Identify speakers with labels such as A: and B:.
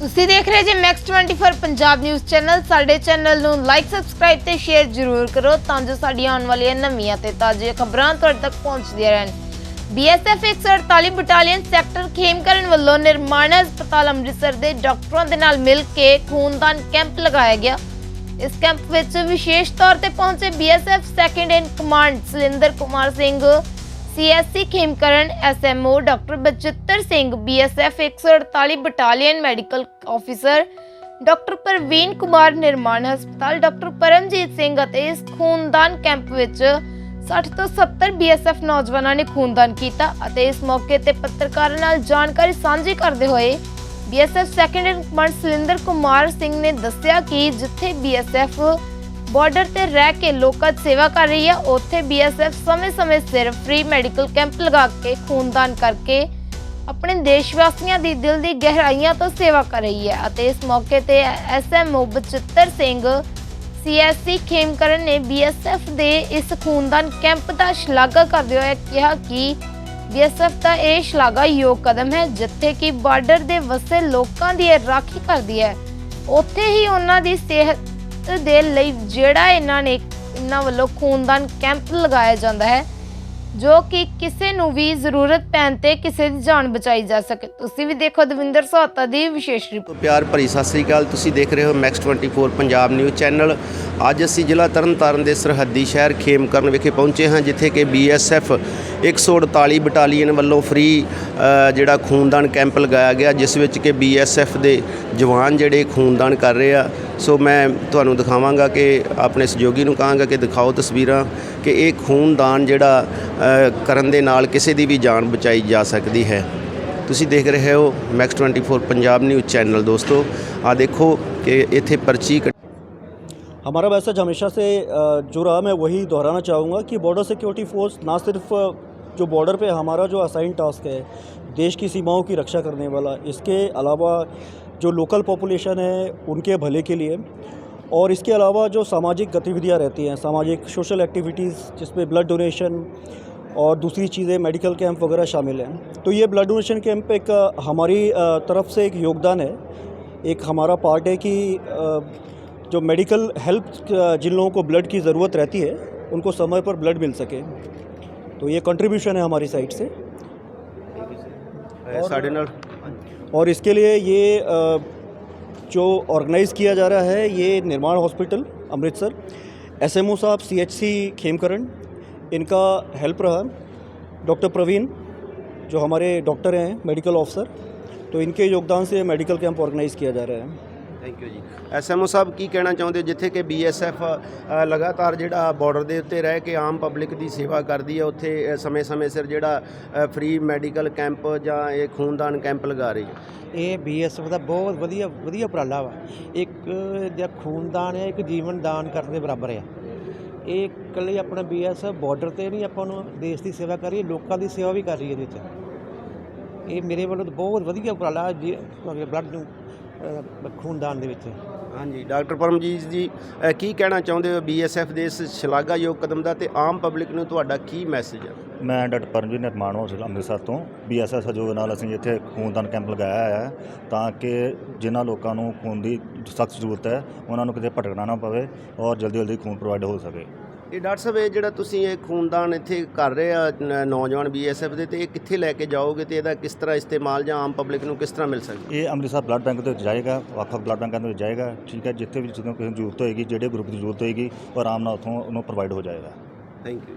A: ਤੁਸੀਂ ਦੇਖ ਰਹੇ G max 24 Punjab news channel ਸਾਡੇ ਚੈਨਲ ਨੂੰ ਲਾਈਕ ਸਬਸਕ੍ਰਾਈਬ ਤੇ ਸ਼ੇਅਰ ਜ਼ਰੂਰ ਕਰੋ ਤਾਂ ਜੋ ਸਾਡੀਆਂ ਆਉਣ ਵਾਲੀਆਂ ਨਵੀਆਂ ਤੇ ਤਾਜ਼ੀਆਂ ਖਬਰਾਂ ਤੁਹਾਡੇ ਤੱਕ ਪਹੁੰਚਦੀਆਂ ਰਹਿਣ। ਬੀਐਸਐਫ 148 ਬਟਾਲੀਅਨ ਸੈਕਟਰ ਖੇਮਕਰਨ ਵੱਲੋਂ ਨਿਰਮਾਣ ਹਸਪਤਾਲ ਅੰਮ੍ਰਿਤਸਰ ਦੇ ਡਾਕਟਰਾਂ ਦੇ ਨਾਲ ਮਿਲ ਕੇ ਖੂਨਦਾਨ ਕੈਂਪ ਲਗਾਇਆ ਗਿਆ। ਇਸ ਕੈਂਪ ਵਿੱਚ ਵਿਸ਼ੇਸ਼ ਤੌਰ ਤੇ ਪਹੁੰਚੇ BSF second in command Salinder Kumar Singh CSC Khemkaran SMO doctor Bachittar Singh BSF 148 battalion medical officer, doctor Parveen Kumar ਨਿਰਮਾਣ ਹਸਪਤਾਲ, ਡਾਕਟਰ ਪਰਮਜੀਤ ਸਿੰਘ ਅਤੇ ਇਸ ਖੂਨਦਾਨ ਕੈਂਪ ਵਿੱਚ 60 ਤੋਂ 70 ਬੀਐਸਐਫ ਨੌਜਵਾਨਾਂ ਨੇ ਖੂਨਦਾਨ ਕੀਤਾ ਅਤੇ ਇਸ ਮੌਕੇ ਤੇ ਪੱਤਰਕਾਰਾਂ ਨਾਲ ਜਾਣਕਾਰੀ ਸਾਂਝੀ ਕਰਦੇ ਹੋਏ BSF second in command Surinder Kumar Singh ਨੇ ਦੱਸਿਆ ਕਿ ਜਿੱਥੇ ਬੀਐਸਐਫ ਬਾਰਡਰ ਤੇ ਰਹਿ ਕੇ ਲੋਕਾਂ ਦੀ ਸੇਵਾ ਕਰ ਰਹੀ ਹੈ। ਉੱਥੇ ਬੀਐਸਐਫ ਸਮੇਂ-ਸਮੇਂ ਸਿਰ ਫ੍ਰੀ ਮੈਡੀਕਲ ਕੈਂਪ ਲਗਾ ਕੇ ਖੂਨਦਾਨ ਕਰਕੇ ਆਪਣੇ ਦੇਸ਼ ਵਾਸੀਆਂ ਦੀ ਦਿਲ ਦੀ ਗਹਿਰਾਈਆਂ ਤੋਂ ਸੇਵਾ ਕਰ ਰਹੀ ਹੈ ਅਤੇ ਇਸ ਮੌਕੇ ਤੇ ਐਸਐਮਓ ਬਚਿੱਤਰ ਸਿੰਘ ਸੀਐਸਸੀ ਖੇਮਕਰਨ ਨੇ ਬੀਐਸਐਫ ਦੇ ਇਸ ਖੂਨਦਾਨ ਕੈਂਪ ਦਾ ਸ਼ਲਾਘਾ ਕਰਦੇ ਹੋਏ ਕਿਹਾ ਕਿ ਬੀਐਸਐਫ ਦਾ ਇਹ ਸ਼ਲਾਘਾਯੋਗ ਕਦਮ ਹੈ, ਜਿੱਥੇ ਕਿ ਬਾਰਡਰ ਦੇ ਵਸੇ ਲੋਕਾਂ ਦੀ ਇਹ ਰਾਖੀ ਕਰਦੀ ਹੈ। ਉੱਥੇ ਹੀ ਉਹਨਾਂ ਦੀ ਸਿਹਤ ਦੇ ਲਈ ਜਿਹੜਾ ਇਹਨਾਂ ਨੇ ਇਹਨਾਂ ਵੱਲੋਂ ਖੂਨਦਾਨ ਕੈਂਪ ਲਗਾਇਆ ਜਾਂਦਾ ਹੈ, ਜੋ ਕਿ ਕਿਸੇ ਨੂੰ ਵੀ ਜ਼ਰੂਰਤ ਪੈਣ ਤੇ ਕਿਸੇ ਦੀ ਜਾਨ ਬਚਾਈ ਜਾ ਸਕੇ। ਤੁਸੀਂ ਵੀ ਦੇਖੋ ਦਵਿੰਦਰ ਸੋਹਤਾ ਦੀ ਵਿਸ਼ੇਸ਼ ਰਿਪੋਰਟ।
B: ਪਿਆਰ ਭਰੀ ਸਤਿ ਸ੍ਰੀ ਅਕਾਲ, ਤੁਸੀਂ ਦੇਖ ਰਹੇ ਹੋ ਮੈਕਸ 24 ਪੰਜਾਬ ਨਿਊਜ਼ ਚੈਨਲ ਅੱਜ ਅਸੀਂ ਜ਼ਿਲ੍ਹਾ ਤਰਨਤਾਰਨ ਦੇ ਸਰਹੱਦੀ ਸ਼ਹਿਰ ਖੇਮਕਰਨ ਵਿਖੇ ਪਹੁੰਚੇ ਹਾਂ, ਜਿੱਥੇ ਕਿ ਬੀਐਸਐਫ 148 ਬਟਾਲੀਅਨ ਵੱਲੋਂ ਫ੍ਰੀ ਜਿਹੜਾ ਖੂਨਦਾਨ ਕੈਂਪ ਲਗਾਇਆ ਗਿਆ, ਜਿਸ ਵਿੱਚ ਕਿ ਬੀਐਸਐਫ ਦੇ ਜਵਾਨ ਜਿਹੜੇ ਖੂਨਦਾਨ ਕਰ ਰਹੇ ਆ ਸੋ ਮੈਂ ਤੁਹਾਨੂੰ ਦਿਖਾਵਾਂਗਾ ਕਿ ਆਪਣੇ ਸਹਿਯੋਗੀ ਨੂੰ ਕਹਾਂਗਾ ਕਿ ਦਿਖਾਓ ਤਸਵੀਰਾਂ ਕਿ ਇਹ ਖੂਨਦਾਨ ਜਿਹੜਾ ਅ, ਕਰਨ ਦੇ ਨਾਲ ਕਿਸੇ ਦੀ ਵੀ ਜਾਨ ਬਚਾਈ ਜਾ ਸਕਦੀ ਹੈ ਤੁਸੀਂ ਦੇਖ ਰਹੇ ਹੋ ਮੈਕਸ 24 ਪੰਜਾਬ ਨਿਊਜ਼ ਚੈਨਲ ਦੋਸਤੋ ਆ ਦੇਖੋ ਕਿ ਇੱਥੇ ਪਰਚੀ ਕੱਟ-
C: हमारा मैसेज हमेशा से अ, जो रहा मैं वही दोहराना चाहूँगा कि बॉर्डर सिक्योरिटी फोर्स ना सिर्फ अ, जो बॉर्डर पे हमारा जो असाइन टास्क है देश की सीमाओं की रक्षा करने वाला इसके अलावा जो लोकल पॉपुलेशन है उनके भले के लिए। और इसके अलावा जो सामाजिक गतिविधियाँ रहती हैं, सामाजिक सोशल एक्टिविटीज़ जिसमें ब्लड डोनेशन और दूसरी चीज़ें, मेडिकल कैंप वगैरह शामिल हैं। तो ये ब्लड डोनेशन कैंप एक, हमारी तरफ़ से एक योगदान है। एक हमारा पार्ट है कि जो मेडिकल हेल्प जिन लोगों को ब्लड की ज़रूरत रहती है, उनको समय पर ब्लड मिल सके। तो ये कंट्रीब्यूशन है हमारी साइड से।
B: साढ़े नौ
C: और इसके लिए ये जो ऑर्गेनाइज़ किया जा रहा है, ये निर्माण हॉस्पिटल अमृतसर एसएमओ साहब सीएचसी खेमकरण, इनका हेल्प रहा। डॉक्टर प्रवीण, जो हमारे डॉक्टर हैं मेडिकल ऑफिसर तो इनके योगदान से मेडिकल कैंप ऑर्गेनाइज़ किया जा रहा है।
B: ਥੈਂਕ ਯੂ ਜੀ। ਐਸਐਮਓ ਸਾਹਿਬ, ਕੀ ਕਹਿਣਾ ਚਾਹੁੰਦੇ? ਜਿੱਥੇ ਕਿ ਬੀਐਸਐਫ ਲਗਾਤਾਰ ਜਿਹੜਾ ਬਾਰਡਰ ਦੇ ਉੱਤੇ ਰਹਿ ਕੇ ਆਮ ਪਬਲਿਕ ਦੀ ਸੇਵਾ ਕਰਦੀ ਹੈ, ਉੱਥੇ ਸਮੇਂ-ਸਮੇਂ ਸਿਰ ਜਿਹੜਾ ਫ੍ਰੀ ਮੈਡੀਕਲ ਕੈਂਪ ਜਾਂ ਇਹ ਖੂਨਦਾਨ ਕੈਂਪ ਲਗਾ ਰਹੀ ਹੈ।
D: ਇਹ ਬੀਐਸਐਫ ਦਾ ਬਹੁਤ ਵਧੀਆ ਵਧੀਆ ਉਪਰਾਲਾ ਵਾ। ਇੱਕ ਜਿਹੜਾ ਖੂਨਦਾਨ ਹੈ, ਇੱਕ ਜੀਵਨ ਦਾਨ ਕਰਨ ਦੇ ਬਰਾਬਰ ਹੈ ਇਹ ਇਕੱਲੇ ਆਪਣਾ ਬੀਐਸਐਫ ਬਾਰਡਰ ਤੇ ਨਹੀਂ ਆਪਾਂ ਨੂੰ ਦੇਸ਼ ਦੀ ਸੇਵਾ ਕਰ ਰਹੀ ਹੈ, ਲੋਕਾਂ ਦੀ ਸੇਵਾ ਵੀ ਕਰ ਰਹੀ ਹੈ ਇਹਦੇ ਵਿੱਚ। ਇਹ ਮੇਰੇ ਵੱਲੋਂ ਬਹੁਤ ਵਧੀਆ ਉਪਰਾਲਾ, ਜੀ ਬਲੱਡ ਅਹ, ਖੂਨਦਾਨ ਦੇ ਵਿੱਚ।
B: ਹਾਂਜੀ ਡਾਕਟਰ ਪਰਮਜੀਤ ਜੀ ਅ, ਕੀ ਕਹਿਣਾ ਚਾਹੁੰਦੇ ਹੋ ਬੀਐਸਐਫ ਦੇ ਇਸ ਸ਼ਲਾਘਾਯੋਗ ਕਦਮ ਦਾ ਤੇ ਆਮ ਪਬਲਿਕ ਨੂੰ ਤੁਹਾਡਾ ਕੀ ਮੈਸੇਜ ਹੈ?
E: ਮੈਂ ਡਾਕਟਰ ਪਰਮਜੀਤ ਨਿਰਮਾਣ ਹੌਸਪੀਟਲ ਅੰਮ੍ਰਿਤਸਰ ਤੋਂ। ਬੀਐਸਐਸ ਸਹਿਯੋਗ ਨਾਲ ਅਸੀਂ ਇੱਥੇ ਖੂਨਦਾਨ ਕੈਂਪ ਲਗਾਇਆ ਹੈ ਤਾਂ ਕਿ ਜਿਨ੍ਹਾਂ ਲੋਕਾਂ ਨੂੰ ਖੂਨ ਦੀ ਸਖਤ ਜ਼ਰੂਰਤ ਹੈ ਉਹਨਾਂ ਨੂੰ ਕਿਤੇ ਭਟਕਣਾ ਨਾ ਪਵੇ ਔਰ ਜਲਦੀ ਜਲਦੀ ਖੂਨ ਪ੍ਰੋਵਾਈਡ ਹੋ ਸਕੇ।
B: ਇਹ ਡਾਕਟਰ ਸਾਹਿਬ ਇਹ ਜਿਹੜਾ ਤੁਸੀਂ ਇਹ ਖੂਨਦਾਨ ਇੱਥੇ ਕਰ ਰਹੇ ਆ ਨੌਜਵਾਨ ਬੀਐਸਐਫ ਦੇ ਤੇ ਇਹ ਕਿੱਥੇ ਲੈ ਕੇ ਜਾਓਗੇ ਤੇ ਇਹਦਾ ਕਿਸ ਤਰ੍ਹਾਂ ਇਸਤੇਮਾਲ ਜਾਂ ਆਮ ਪਬਲਿਕ ਨੂੰ ਕਿਸ ਤਰ੍ਹਾਂ ਮਿਲ ਸਕਦਾ?
E: ਇਹ ਅੰਮ੍ਰਿਤਸਰ ਬਲੱਡ ਬੈਂਕ ਦੇ ਵਿੱਚ ਜਾਏਗਾ ਵੱਖ-ਵੱਖ ਬਲੱਡ ਬੈਂਕਾਂ ਦੇ ਵਿੱਚ ਜਾਏਗਾ ਠੀਕ ਹੈ ਜਿੱਥੇ ਵੀ ਜਦੋਂ ਕਿਸੇ ਨੂੰ ਜ਼ਰੂਰਤ ਹੋਏਗੀ ਜਿਹੜੇ ਗਰੁੱਪ ਦੀ ਜ਼ਰੂਰਤ ਹੋਏਗੀ ਉਹ ਆਰਾਮ ਨਾਲ ਉੱਥੋਂ ਉਹਨੂੰ ਪ੍ਰੋਵਾਈਡ ਹੋ ਜਾਏਗਾ।
B: Thank you